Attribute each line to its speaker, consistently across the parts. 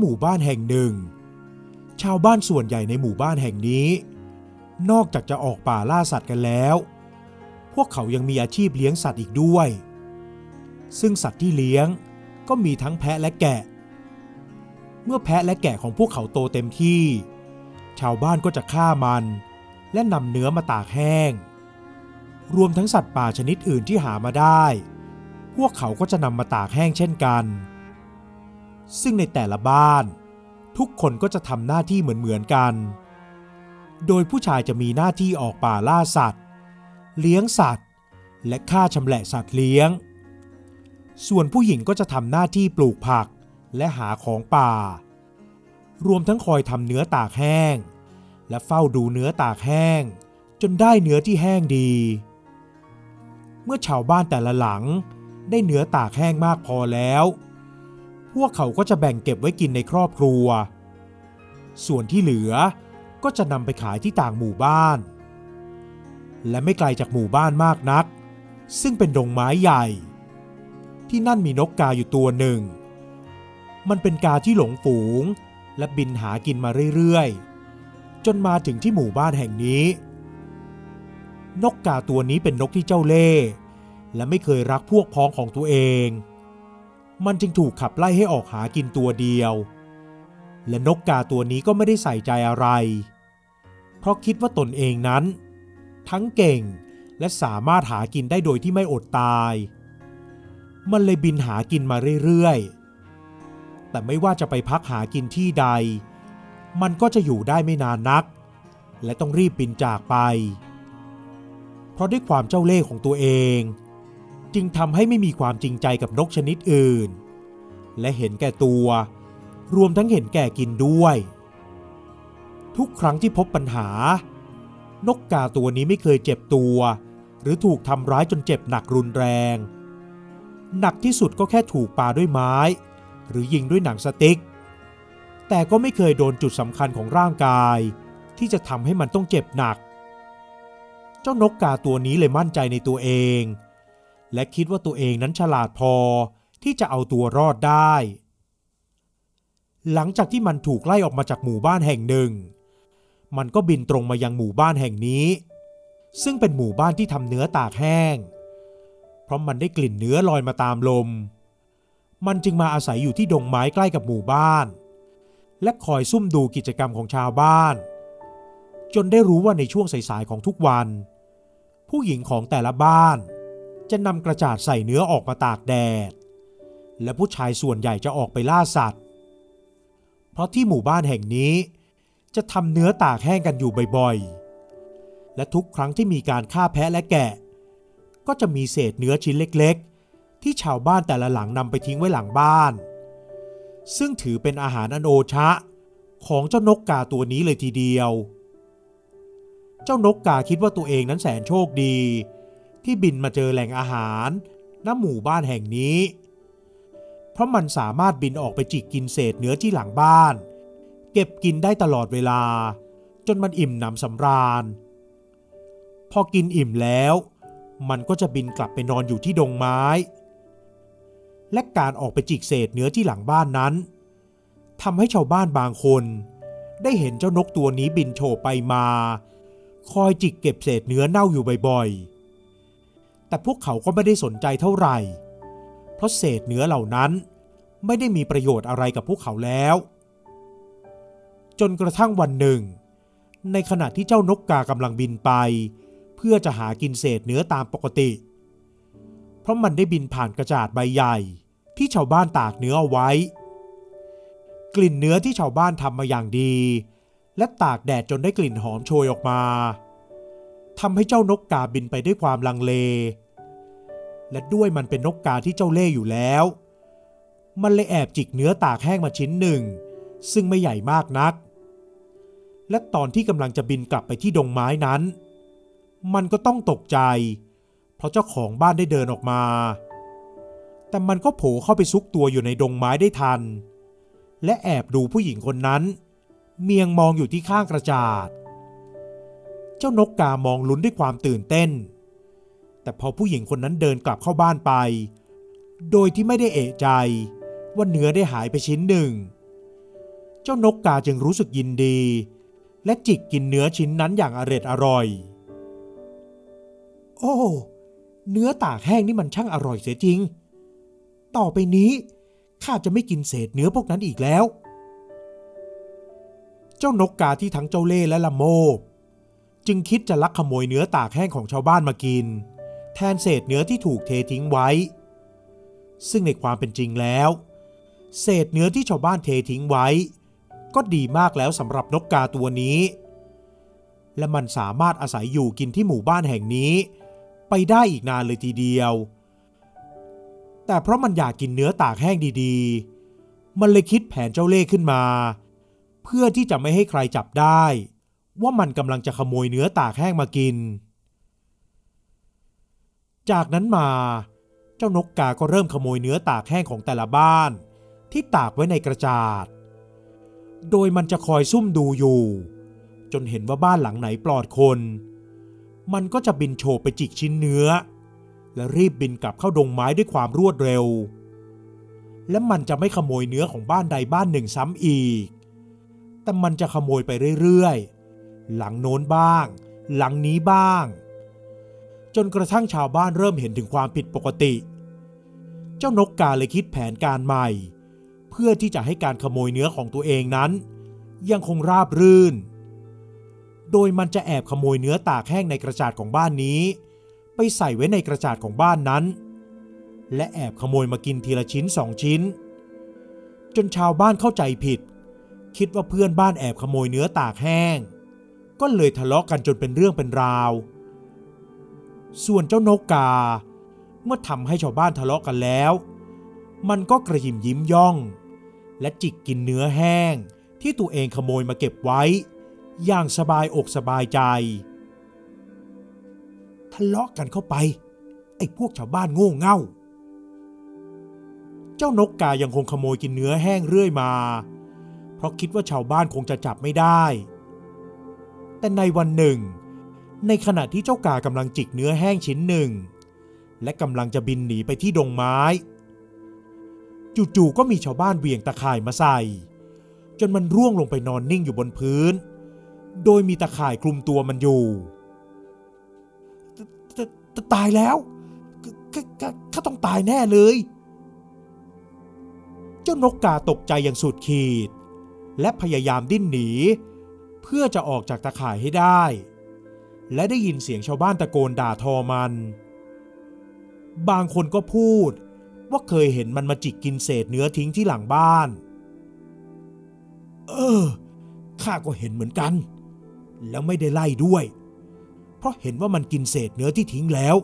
Speaker 1: หมู่บ้านแห่งหนึ่ง ชาวบ้านส่วนใหญ่ในหมู่บ้านแห่งนี้ นอกจากจะออกป่าล่าสัตว์กันแล้ว พวกเขายังมีอาชีพเลี้ยงสัตว์อีกด้วย ซึ่งสัตว์ที่เลี้ยงก็มีทั้งแพะและแกะ เมื่อแพะและแกะของพวกเขาโตเต็มที่ ชาวบ้านก็จะฆ่ามัน และนำเนื้อมาตากแห้ง รวมทั้งสัตว์ป่าชนิดอื่นที่หามาได้ พวกเขาก็จะนำมาตากแห้งเช่นกัน ซึ่งในแต่ละบ้าน ทุกคนก็จะทำหน้าที่เหมือนๆกัน โดยผู้ชายจะมีหน้าที่ออกป่าล่าสัตว์ เลี้ยงสัตว์ และฆ่าชำแหละสัตว์เลี้ยง ส่วนผู้หญิงก็จะทำหน้าที่ปลูกผักและหาของป่า รวมทั้งคอยทำเนื้อตากแห้ง และเฝ้าดูเนื้อตากแห้ง จนได้เนื้อที่แห้งดี เมื่อชาวบ้านแต่ละหลังได้เนื้อตากแห้งมากพอแล้ว พวกเขาก็จะแบ่งเก็บไว้กินในครอบครัว ส่วนที่เหลือก็จะนำไปขายที่ต่างหมู่บ้าน และไม่ไกลจากหมู่บ้านมากนัก ซึ่งเป็นดงไม้ใหญ่ ที่นั่นมีนกกาอยู่ตัวหนึ่ง มันเป็นกาที่หลงฝูง และบินหากินมาเรื่อยๆ จนมาถึงที่หมู่บ้านแห่งนี้ นกกาตัวนี้เป็นนกที่เจ้าเล่ห์และไม่เคยรักพวกพ้องของตัวเอง มันจึงถูกขับไล่ให้ออกหากินตัวเดียว และนกกาตัวนี้ก็ไม่ได้ใส่ใจอะไร เพราะคิดว่าตนเองนั้น ทั้งเก่งและสามารถหากินได้โดยที่ไม่อดตาย มันเลยบินหากินมาเรื่อยๆ แต่ไม่ว่าจะไปพักหากินที่ใด มันก็จะอยู่ได้ไม่นานนัก และต้องรีบบินจากไป เพราะด้วยความเจ้าเล่ห์ของตัวเอง จึงทำให้ไม่มีความจริงใจกับนกชนิดอื่น และเห็นแก่ตัว รวมทั้งเห็นแก่กินด้วย ทุกครั้งที่พบปัญหา นกกาตัวนี้ไม่เคยเจ็บตัว หรือถูกทำร้ายจนเจ็บหนักรุนแรง หนักที่สุดก็แค่ถูกปาด้วยไม้ หรือยิงด้วยหนังสติ๊ก แต่ก็ไม่เคยโดนจุดสำคัญของร่างกาย ที่จะทำให้มันต้องเจ็บหนัก เจ้านกกาตัวนี้เลยมั่นใจในตัวเอง และคิดว่าตัวเองนั้นฉลาดพอที่จะเอาตัวรอดได้ หลังจากที่มันถูกไล่ออกมาจากหมู่บ้านแห่งหนึ่ง มันก็บินตรงมายังหมู่บ้านแห่งนี้ ซึ่งเป็นหมู่บ้านที่ทำเนื้อตากแห้ง เพราะมันได้กลิ่นเนื้อลอยมาตามลม มันจึงมาอาศัยอยู่ที่ดงไม้ใกล้กับหมู่บ้าน และคอยซุ่มดูกิจกรรมของชาวบ้าน จนได้รู้ว่าในช่วงสายๆของทุกวัน ผู้หญิงของแต่ละบ้าน จะนำกระจาดใส่เนื้อออกมาตากแดด และผู้ชายส่วนใหญ่จะออกไปล่าสัตว์ เพราะที่หมู่บ้านแห่งนี้ จะทำเนื้อตากแห้งกันอยู่บ่อยๆ และทุกครั้งที่มีการฆ่าแพะและแกะ ก็จะมีเศษเนื้อชิ้นเล็กๆ ที่ชาวบ้านแต่ละหลังนำไปทิ้งไว้หลังบ้าน ซึ่งถือเป็นอาหารอันโอชะ ของเจ้านกกาตัวนี้เลยทีเดียว เจ้านกกาคิดว่าตัวเองนั้นแสนโชคดี ที่บินมาเจอแหล่งอาหารณหมู่บ้านแห่งนี้ เพราะมันสามารถบินออกไปจิกกินเศษเนื้อที่หลังบ้าน เก็บกินได้ตลอดเวลา จนมันอิ่มหนำสำราญ พอกินอิ่มแล้ว มันก็จะบินกลับไปนอนอยู่ที่ดงไม้ และการออกไปจิกเศษเนื้อที่หลังบ้านนั้นทำให้ชาวบ้านบางคน ได้เห็นเจ้านกตัวนี้บินโฉบไปมา คอยจิกเก็บเศษเนื้อเน่าอยู่บ่อยๆ แต่พวกเขาก็ไม่ได้สนใจเท่าไหร่ เพราะเศษเนื้อเหล่านั้นไม่ได้มีประโยชน์อะไรกับพวกเขาแล้ว จนกระทั่งวันหนึ่ง ในขณะที่เจ้านกกากำลังบินไป เพื่อจะหากินเศษเนื้อตามปกติ เพราะมันได้บินผ่านกระจาดใบใหญ่ ที่ชาวบ้านตากเนื้อเอาไว้ กลิ่นเนื้อที่ชาวบ้านทำมาอย่างดี และตากแดดจนได้กลิ่นหอมโชยออกมา ทำให้เจ้านกกาบินไปด้วยความลังเล และด้วยมันเป็นนกกาที่เจ้าเล่ห์อยู่แล้ว มันเลยแอบจิกเนื้อตากแห้งมาชิ้นหนึ่ง ซึ่งไม่ใหญ่มากนัก และตอนที่กำลังจะบินกลับไปที่ดงไม้นั้น มันก็ต้องตกใจ เพราะเจ้าของบ้านได้เดินออกมา แต่มันก็โผล่เข้าไปซุกตัวอยู่ในดงไม้ได้ทัน และแอบดูผู้หญิงคนนั้น เมียงมองอยู่ที่ข้างกระจาด เจ้านกกามองลุ้นด้วยความตื่นเต้น แต่พอผู้หญิงคนนั้นเดินกลับเข้าบ้านไป โดยที่ไม่ได้เอะใจ ว่าเนื้อได้หายไปชิ้นหนึ่ง เจ้านกกาจึงรู้สึกยินดี และจิกกินเนื้อชิ้นนั้นอย่างอร็ดอร่อย โอ้ เนื้อตากแห้งนี่มันช่างอร่อยเสียจริง ต่อไปนี้ข้าจะไม่กินเศษเนื้อพวกนั้นอีกแล้ว เจ้านกกาที่ทั้งเจ้าเล่ห์และละโมบ จึงคิดจะลักขโมยเนื้อตากแห้งของชาวบ้านมากิน แทนเศษเนื้อที่ถูกเททิ้งไว้ ซึ่งในความเป็นจริงแล้ว เศษเนื้อที่ชาวบ้านเททิ้งไว้ ก็ดีมากแล้วสำหรับนกกาตัวนี้ และมันสามารถอาศัยอยู่กินที่หมู่บ้านแห่งนี้ ไปได้อีกนานเลยทีเดียว แต่เพราะมันอยากกินเนื้อตากแห้งดีๆ มันเลยคิดแผนเจ้าเล่ห์ขึ้นมา เพื่อที่จะไม่ให้ใครจับได้ ว่ามันกำลังจะขโมยเนื้อตากแห้งมากิน จากนั้นมา เจ้านกกาก็เริ่มขโมยเนื้อตากแห้งของแต่ละบ้าน ที่ตากไว้ในกระจาด โดยมันจะคอยซุ่มดูอยู่ จนเห็นว่าบ้านหลังไหนปลอดคน มันก็จะบินโฉบไปจิกชิ้นเนื้อ และรีบบินกลับเข้าดงไม้ด้วยความรวดเร็ว และมันจะไม่ขโมยเนื้อของบ้านใดบ้านหนึ่งซ้ำอีกแต่มันจะขโมยไปเรื่อยๆ หลังโน้นบ้าง หลังนี้บ้าง จนกระทั่งชาวบ้านเริ่มเห็นถึงความผิดปกติ เจ้านกกาเลยคิดแผนการใหม่ เพื่อที่จะให้การขโมยเนื้อของตัวเองนั้น ยังคงราบรื่น โดยมันจะแอบขโมยเนื้อตากแห้งในกระจาดของบ้านนี้ ไปใส่ไว้ในกระจาดของบ้านนั้น และแอบขโมยมากินทีละชิ้นสองชิ้น จนชาวบ้านเข้าใจผิดคิดว่าเพื่อนบ้านแอบขโมยเนื้อตากแห้ง ก็เลยทะเลาะกันจนเป็นเรื่องเป็นราว ส่วนเจ้านกกา เมื่อทำให้ชาวบ้านทะเลาะกันแล้ว มันก็กระยิมยิ้มย่อง และจิกกินเนื้อแห้งที่ตัวเองขโมยมาเก็บไว้ อย่างสบายอกสบายใจ ทะเลาะกันเข้าไป ไอ้พวกชาวบ้านโง่เง่า เจ้านกกายังคงขโมยกินเนื้อแห้งเรื่อยมา เพราะคิดว่าชาวบ้านคงจะจับไม่ได้ แต่ในวันหนึ่ง ในขณะที่เจ้ากากำลังจิกเนื้อแห้งชิ้นหนึ่ง และกำลังจะบินหนีไปที่ดงไม้ จู่ๆก็มีชาวบ้านเวียงตะข่ายมาใส่ จนมันร่วงลงไปนอนนิ่งอยู่บนพื้น โดยมีตะข่ายคลุมตัวมันอยู่ตตตายแล้วข้าต้องตายแน่เลย เจ้านกกาตกใจอย่างสุดขีด และพยายามดิ้นหนี เพื่อจะออกจากตะข่ายให้ได้ และได้ยินเสียงชาวบ้านตะโกนด่าทอมัน บางคนก็พูดว่าเคยเห็นมันมาจิกกินเศษเนื้อทิ้งที่หลังบ้าน เออ ข้าก็เห็นเหมือนกัน แล้วไม่ได้ไล่ด้วย เพราะเห็นว่ามันกินเศษเนื้อที่ทิ้งแล้ว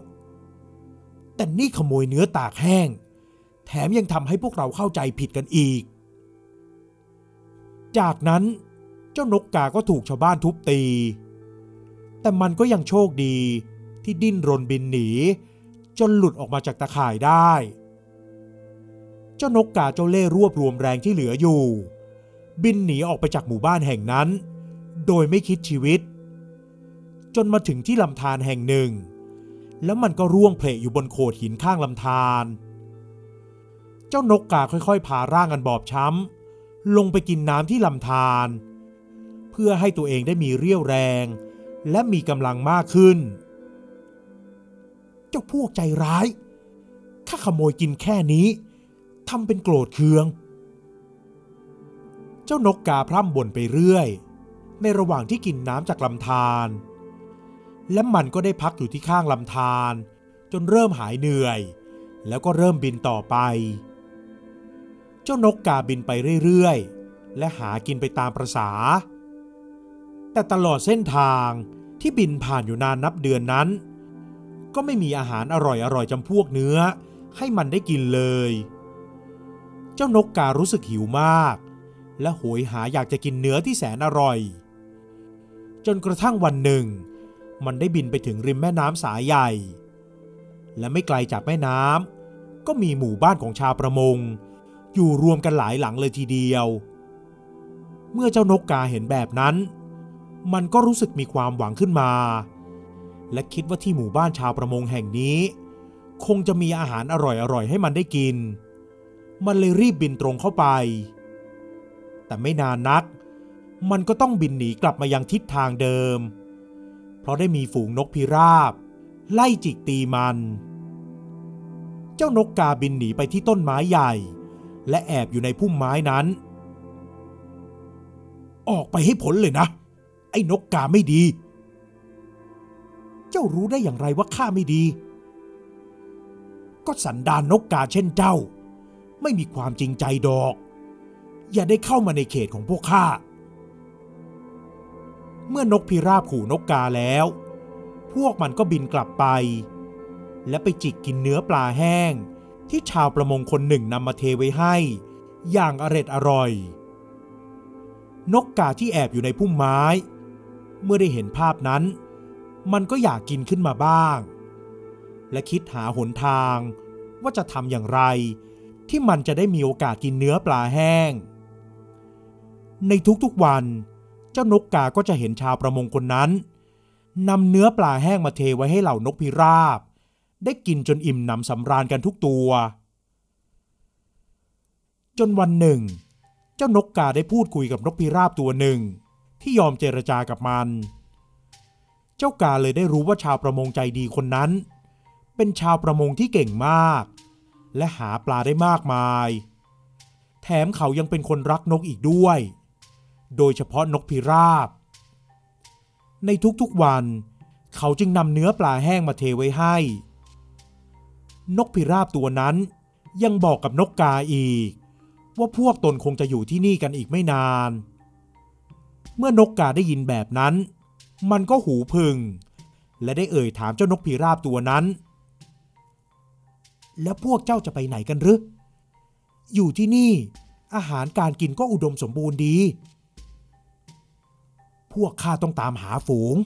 Speaker 1: แต่นี่ขโมยเนื้อตากแห้ง แถมยังทำให้พวกเราเข้าใจผิดกันอีก จากนั้น เจ้านกกาก็ถูกชาวบ้านทุบตี แต่มันก็ยังโชคดีที่ดิ้นรนบินหนี จนหลุดออกมาจากตะข่ายได้ เจ้านกกาเจ้าเล่รวบรวมแรงที่เหลืออยู่ บินหนีออกไปจากหมู่บ้านแห่งนั้น โดยไม่คิดชีวิต จนมาถึงที่ลำธารแห่งหนึ่ง แล้วมันก็ร่วงเพลอยู่บนโขดหินข้างลำธารเจ้านกกาค่อยๆพาร่างอันบอบช้ำลงไปกินน้ำที่ลำธาร เพื่อให้ตัวเองได้มีเรี่ยวแรง และมีกำลังมากขึ้น เจ้าพวกใจร้าย ข้าขโมยกินแค่นี้ทำเป็นโกรธเคือง เจ้านกกาพร่ำบ่นไปเรื่อย ในระหว่างที่กินน้ำจากลำธารและมันก็ได้พักอยู่ที่ข้างลำธารจนเริ่มหายเหนื่อย แล้วก็เริ่มบินต่อไป เจ้านกกาบินไปเรื่อย ๆ และหากินไปตามประษา แต่ตลอดเส้นทางที่บินผ่านอยู่นานนับเดือนนั้น ก็ไม่มีอาหารอร่อยๆจำพวกเนื้อให้มันได้กินเลย เจ้านกการู้สึกหิวมาก และโหยหาอยากจะกินเนื้อที่แสนอร่อย จนกระทั่งวันหนึ่ง มันได้บินไปถึงริมแม่น้ำสายใหญ่ และไม่ไกลจากแม่น้ำก็มีหมู่บ้านของชาวประมง อยู่รวมกันหลายหลังเลยทีเดียว เมื่อเจ้านกกาเห็นแบบนั้น มันก็รู้สึกมีความหวังขึ้นมา และคิดว่าที่หมู่บ้านชาวประมงแห่งนี้ คงจะมีอาหารอร่อยๆให้มันได้กิน มันเลยรีบบินตรงเข้าไป แต่ไม่นานนัก มันก็ต้องบินหนีกลับมายังทิศทางเดิม เพราะได้มีฝูงนกพิราบ ไล่จิกตีมัน เจ้านกกาบินหนีไปที่ต้นไม้ใหญ่ และแอบอยู่ในพุ่มไม้นั้น ออกไปให้พ้นเลยนะ ไอ้นกกาไม่ดี เจ้ารู้ได้อย่างไรว่าข้าไม่ดี ก็สันดานนกกาเช่นเจ้า ไม่มีความจริงใจดอก อย่าได้เข้ามาในเขตของพวกข้า เมื่อนกพิราบขู่นกกาแล้ว พวกมันก็บินกลับไป และไปจิกกินเนื้อปลาแห้ง ที่ชาวประมงคนหนึ่งนำมาเทไว้ให้ อย่างอร็ดอร่อยนกกาที่แอบอยู่ในพุ่มไม้ เมื่อได้เห็นภาพนั้น มันก็อยากกินขึ้นมาบ้าง และคิดหาหนทางว่าจะทำอย่างไร ที่มันจะได้มีโอกาสกินเนื้อปลาแห้ง ในทุกๆวัน เจ้านกกาก็จะเห็นชาวประมงคนนั้นนำเนื้อปลาแห้งมาเทไว้ให้เหล่านกพิราบ ได้กินจนอิ่มหนำสำราญกันทุกตัว จนวันหนึ่ง เจ้านกกาได้พูดคุยกับนกพิราบตัวหนึ่ง ที่ยอมเจรจากับมัน เจ้ากาเลยได้รู้ว่าชาวประมงใจดีคนนั้น เป็นชาวประมงที่เก่งมาก และหาปลาได้มากมาย แถมเขายังเป็นคนรักนกอีกด้วย โดยเฉพาะนกพิราบ ในทุกๆวัน เขาจึงนำเนื้อปลาแห้งมาเทไว้ให้ นกพิราบตัวนั้นยังบอกกับนกกาอีก ว่าพวกตนคงจะอยู่ที่นี่กันอีกไม่นาน เมื่อนกกาได้ยินแบบนั้น มันก็หูพึง และได้เอ่ยถามเจ้านกพิราบตัวนั้น แล้วพวกเจ้าจะไปไหนกันหรืออยู่ที่นี่ อาหารการกินก็อุดมสมบูรณ์ดี พวกข้าต้องตามหาฝูง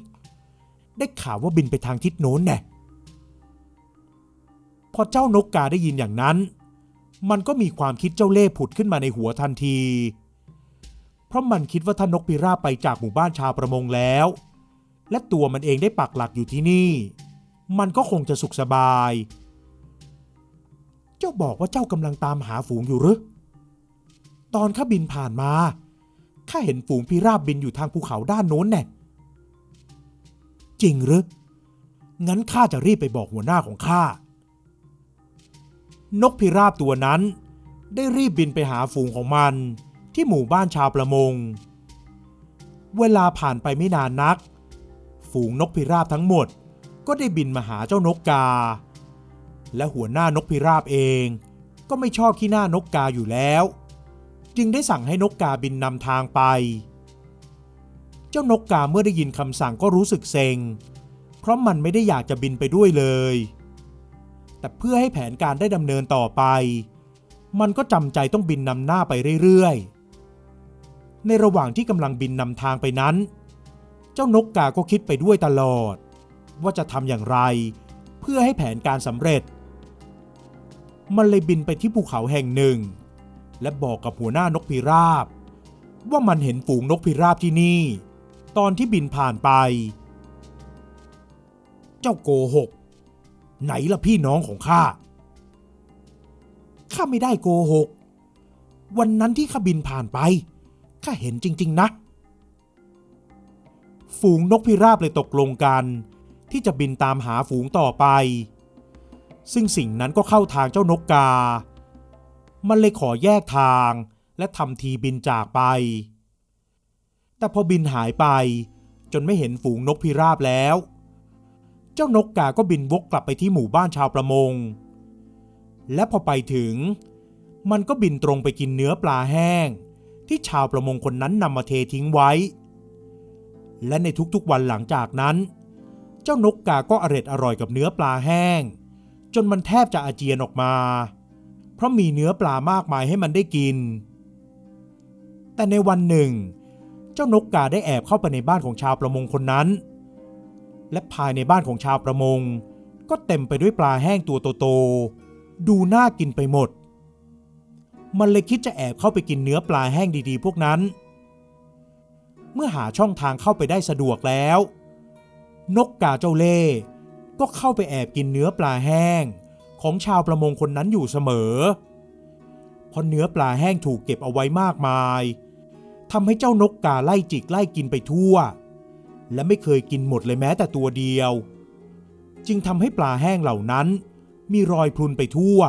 Speaker 1: ได้ข่าวว่าบินไปทางทิศโน้นแน่พอเจ้านกกาได้ยินอย่างนั้น มันก็มีความคิดเจ้าเล่ห์ผุดขึ้นมาในหัวทันที เพราะมันคิดว่าถ้านกพิราบไปจากหมู่บ้านชาวประมงแล้ว และตัวมันเองได้ปักหลักอยู่ที่นี่ มันก็คงจะสุขสบาย เจ้าบอกว่าเจ้ากำลังตามหาฝูงอยู่หรือตอนข้าบินผ่านมาข้าเห็นฝูงพิราบบินอยู่ทางภูเขาด้านโน้นแน่จริงหรืองั้นข้าจะรีบไปบอกหัวหน้าของข้านกพิราบตัวนั้นได้รีบบินไปหาฝูงของมัน ที่หมู่บ้านชาวประมง เวลาผ่านไปไม่นานนัก ฝูงนกพิราบทั้งหมดก็ได้บินมาหาเจ้านกกา และหัวหน้านกพิราบเองก็ไม่ชอบขี้หน้านกกาอยู่แล้ว จึงได้สั่งให้นกกาบินนำทางไป เจ้านกกาเมื่อได้ยินคำสั่งก็รู้สึกเซ็ง เพราะมันไม่ได้อยากจะบินไปด้วยเลย แต่เพื่อให้แผนการได้ดำเนินต่อไป มันก็จำใจต้องบินนำหน้าไปเรื่อยๆ ในระหว่างที่กำลังบินนำทางไปนั้น เจ้านกกาก็คิดไปด้วยตลอด ว่าจะทำอย่างไร เพื่อให้แผนการสำเร็จ มันเลยบินไปที่ภูเขาแห่งหนึ่ง และบอกกับหัวหน้านกพิราบ ว่ามันเห็นฝูงนกพิราบที่นี่ ตอนที่บินผ่านไป เจ้าโกหก ไหนล่ะพี่น้องของข้าข้าไม่ได้โกหก วันนั้นที่ข้าบินผ่านไป ข้าเห็นจริง ๆ นะ ฝูงนกพิราบเลยตกลงกัน ที่จะบินตามหาฝูงต่อไป ซึ่งสิ่งนั้นก็เข้าทางเจ้านกกา มันเลยขอแยกทางและทำทีบินจากไป แต่พอบินหายไป จนไม่เห็นฝูงนกพิราบแล้ว เจ้านกกาก็บินวกกลับไปที่หมู่บ้านชาวประมง และพอไปถึง มันก็บินตรงไปกินเนื้อปลาแห้ง ที่ชาวประมงคนนั้นนำมาเททิ้งไว้ และในทุกๆวันหลังจากนั้น เจ้านกกาก็อร็ดอร่อยกับเนื้อปลาแห้ง จนมันแทบจะอาเจียนออกมา เพราะมีเนื้อปลามากมายให้มันได้กิน แต่ในวันหนึ่ง เจ้านกกาได้แอบเข้าไปในบ้านของชาวประมงคนนั้น และภายในบ้านของชาวประมง ก็เต็มไปด้วยปลาแห้งตัวโตๆดูน่ากินไปหมด มันเลยคิดจะแอบเข้าไปกินเนื้อปลาแห้งดีๆ พวกนั้น เมื่อหาช่องทางเข้าไปได้สะดวกแล้ว นกกาเจ้าเล่ก็เข้าไปแอบกินเนื้อปลาแห้ง ของชาวประมงคนนั้นอยู่เสมอเพราะเนื้อปลาแห้งถูกเก็บเอาไว้มากมายทำให้เจ้านกกาไล่จิกไล่กินไปทั่ว และไม่เคยกินหมดเลยแม้แต่ตัวเดียว จึงทำให้ปลาแห้งเหล่านั้นมีรอยพรุนไปทั่ว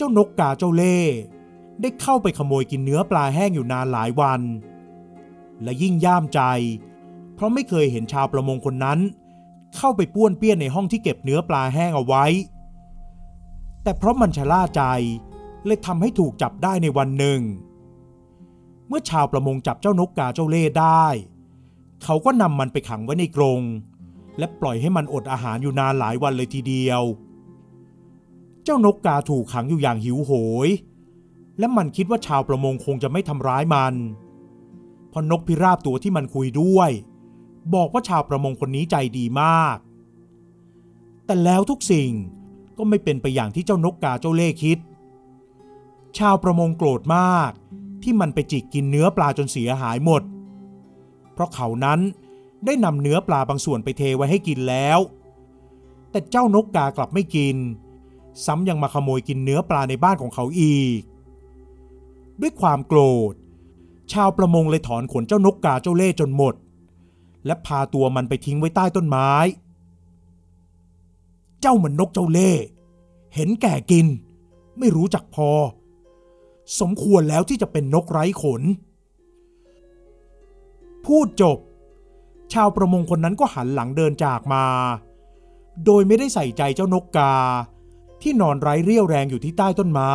Speaker 1: จ้านกกาเจ้าเล่ได้เข้าไปขโมยกินเนื้อปลาแห้งอยู่นานหลายวัน และยิ่งย่ามใจ เพราะไม่เคยเห็นชาวประมงคนนั้น เข้าไปป้วนเปี้ยนในห้องที่เก็บเนื้อปลาแห้งเอาไว้ แต่เพราะมันชะล่าใจเลยทำให้ถูกจับได้ในวันหนึ่ง เมื่อชาวประมงจับเจ้านกกาเจ้าเล่ได้ เขาก็นำมันไปขังไว้ในกรง และปล่อยให้มันอดอาหารอยู่นานหลายวันเลยทีเดียว เจ้านกกาถูกขังอยู่อย่างหิวโหย และมันคิดว่าชาวประมงคงจะไม่ทำร้ายมันเพราะนกพิราบตัวที่มันคุยด้วย บอกว่าชาวประมงคนนี้ใจดีมาก แต่แล้วทุกสิ่งก็ไม่เป็นไปอย่างที่เจ้านกกาเจ้าเล่คิด ชาวประมงโกรธมากที่มันไปจิกกินเนื้อปลาจนเสียหายหมด เพราะเขานั้นได้นำเนื้อปลาบางส่วนไปเทไว้ให้กินแล้ว แต่เจ้านกกากลับไม่กิน ซ้ำยังมาขโมยกินเนื้อปลาในบ้านของเขาอีก ด้วยความโกรธ ชาวประมงเลยถอนขนเจ้านกกาเจ้าเล่จนหมด และพาตัวมันไปทิ้งไว้ใต้ต้นไม้ เจ้ามันนกเจ้าเล่เห็นแก่กิน ไม่รู้จักพอ สมควรแล้วที่จะเป็นนกไร้ขน พูดจบ ชาวประมงคนนั้นก็หันหลังเดินจากมา โดยไม่ได้ใส่ใจเจ้านกกา ที่นอนไร้เรี่ยวแรงอยู่ที่ใต้ต้นไม้